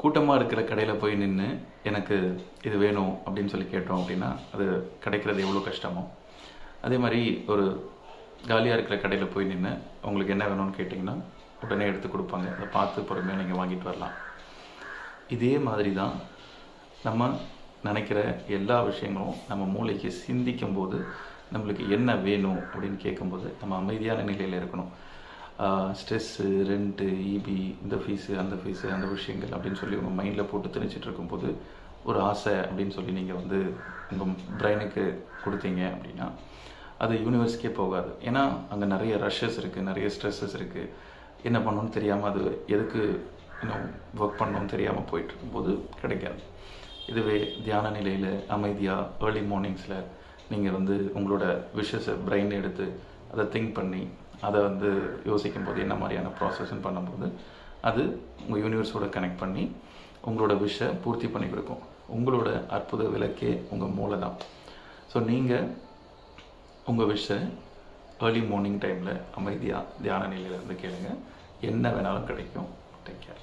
கூட்டமாக இருக்கிற கடையில் போய் நின்று எனக்கு இது வேணும் அப்படின்னு சொல்லி கேட்டோம் அப்படின்னா அது கிடைக்கிறது எவ்வளோ கஷ்டமோ. அதே மாதிரி ஒரு காலியாக இருக்கிற கடையில் போய் நின்று உங்களுக்கு என்ன வேணும்னு கேட்டிங்கன்னா உடனே எடுத்து கொடுப்பாங்க. அதை பார்த்து பொறுமையாக நீங்கள் வாங்கிட்டு வரலாம். இதே மாதிரி தான் நம்ம நினைக்கிற எல்லா விஷயங்களும் நம்ம மூளைக்கு சிந்திக்கும் போது நம்மளுக்கு என்ன வேணும் அப்படின்னு கேட்கும்போது நம்ம அமைதியான நிலையில் இருக்கணும். ஸ்ட்ரெஸ்ஸு ரெண்ட்டு இபி இந்த ஃபீஸு அந்த ஃபீஸு அந்த விஷயங்கள் அப்படின்னு சொல்லி உங்கள் மைண்டில் போட்டு திணிச்சிட்டு இருக்கும்போது ஒரு ஆசை அப்படின்னு சொல்லி நீங்கள் வந்து உங்கள் பிரெயினுக்கு கொடுத்தீங்க அப்படின்னா அது யூனிவர்ஸ்க்கே போகாது. ஏன்னா அங்கே நிறைய ரஷ்ஷஸ் இருக்குது நிறைய ஸ்ட்ரெஸ்ஸஸ் இருக்குது என்ன பண்ணணும்னு தெரியாமல் அது எதுக்கு இன்னும் ஒர்க் பண்ணணும்னு தெரியாமல் போயிட்டு இருக்கும்போது கிடைக்காது. இதுவே தியான நிலையில் அமைதியாக ஏர்லி மார்னிங்ஸில் நீங்கள் வந்து உங்களோட விஷஸை பிரெயின் எடுத்து அதை திங்க் பண்ணி அதை வந்து யோசிக்கும் போது என்ன மாதிரியான ப்ராசஸ்ன்னு பண்ணும்போது அது உங்கள் யூனிவர்ஸோட கனெக்ட் பண்ணி உங்களோட விஷை பூர்த்தி பண்ணி கொடுக்கும். உங்களோட அற்புத விளக்கே உங்கள் மூளை தான். ஸோ நீங்கள் உங்கள் விஷை ஏர்லி மார்னிங் டைமில் அமைதியாக தியான நிலையிலேருந்து கேளுங்க. என்ன வேணாலும் கிடைக்கும். Take care